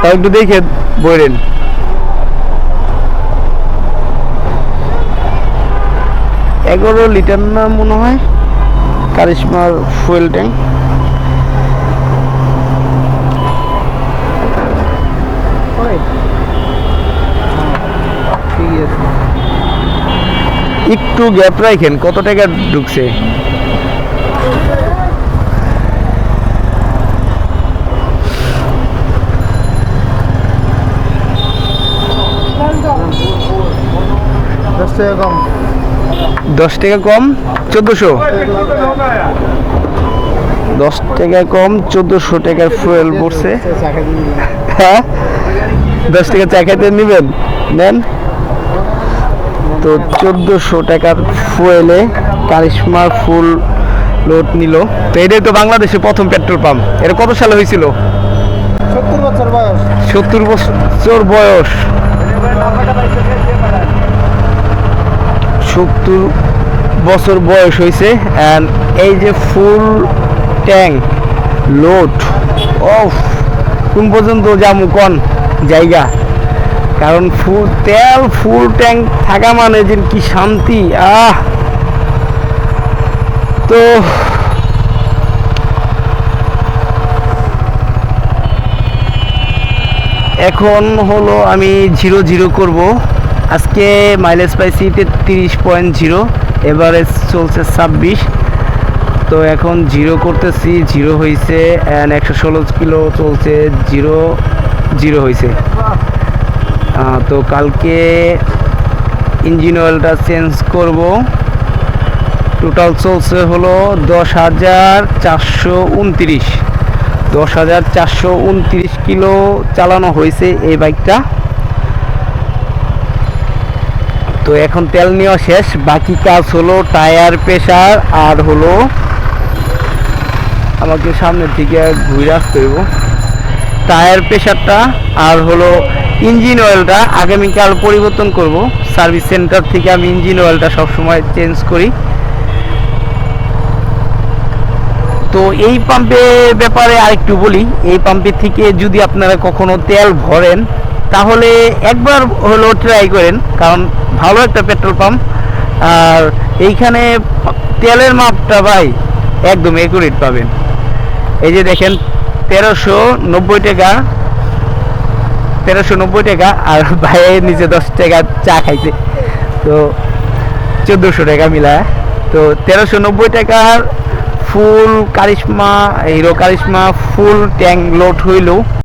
তাও একটু দেখে বইরেন এগারো লিটার না মনে হয়, কারিশমার ফুয়েল ট্যাঙ্ক। একটু গ্যাপ রাখেন, কত টাকা ঢুকছে দশ টাকা কম। দশ টাকা কম চোদ্দোশো। দশ টাকা কম চোদ্দোশো টাকার ফুয়েল পড়ছে। হ্যাঁ? দশ টাকা চা খাইতে নেবেন? নেন। তো চোদ্দোশো টাকার ফুয়েলে কারিশমার ফুল লোড নিল। তো এটাই তো বাংলাদেশে প্রথম পেট্রোল পাম্প। এটা কত সালে হয়েছিল? সত্তর বছর বয়স। সত্তর বছর বয়স। সত্তর বছর বয়স হয়েছে অ্যান্ড এই যে ফুল ট্যাঙ্ক লোড অফ কোন পর্যন্ত যাব কন জায়গা? কারণ ফুল তেল ফুল ট্যাঙ্ক থাকা মানে যে কি শান্তি, আহ! তো এখন হলো আমি জিরো জিরো করব। আজকে মাইলেজ পাইছি তেত্রিশ পয়েন্ট জিরো এভারেজ চলছে ছাব্বিশ। তো এখন জিরো করতেছি জিরো হয়েছে অ্যান্ড একশো ষোলো কিলো চলছে জিরো জিরো হয়েছে তো কালকে ইঞ্জিন অয়েলটা চেঞ্জ করব। টোটাল চলছে হলো দশ হাজার চারশো উনত্রিশ। দশ হাজার চারশো উনত্রিশ কিলো চালানো হয়েছে এই বাইকটা তো এখন তেল নেওয়া শেষ, বাকি কাজ হলো টায়ার প্রেশার আর হলো আমাকে সামনের দিকে ঘুরে আসতে হইব। টায়ার প্রেশারটা আর হলো ইঞ্জিন অয়েলটা আগামীকাল পরিবর্তন করব। সার্ভিস সেন্টার থেকে আমি ইঞ্জিন অয়েলটা সবসময় চেঞ্জ করি। তো এই পাম্পের ব্যাপারে আরেকটু বলি। এই পাম্পের থেকে যদি আপনারা কখনো তেল ভরেন, তাহলে একবার হলো ট্রাই করেন। কারণ ভালো একটা পেট্রোল পাম্প। আর এইখানে তেলের মাপটা ভাই একদম একুরেট পাবেন। এই যে দেখেন, তেরোশো নব্বই টাকা, তেরোশো নব্বই টাকা, আর ভাইয়ের নিচে দশ টাকা চা খাইতে। তো চোদ্দোশো টাকা মিলায়। তো তেরোশো নব্বই টাকার full Karizma Hero Karizma full tank load হইলেও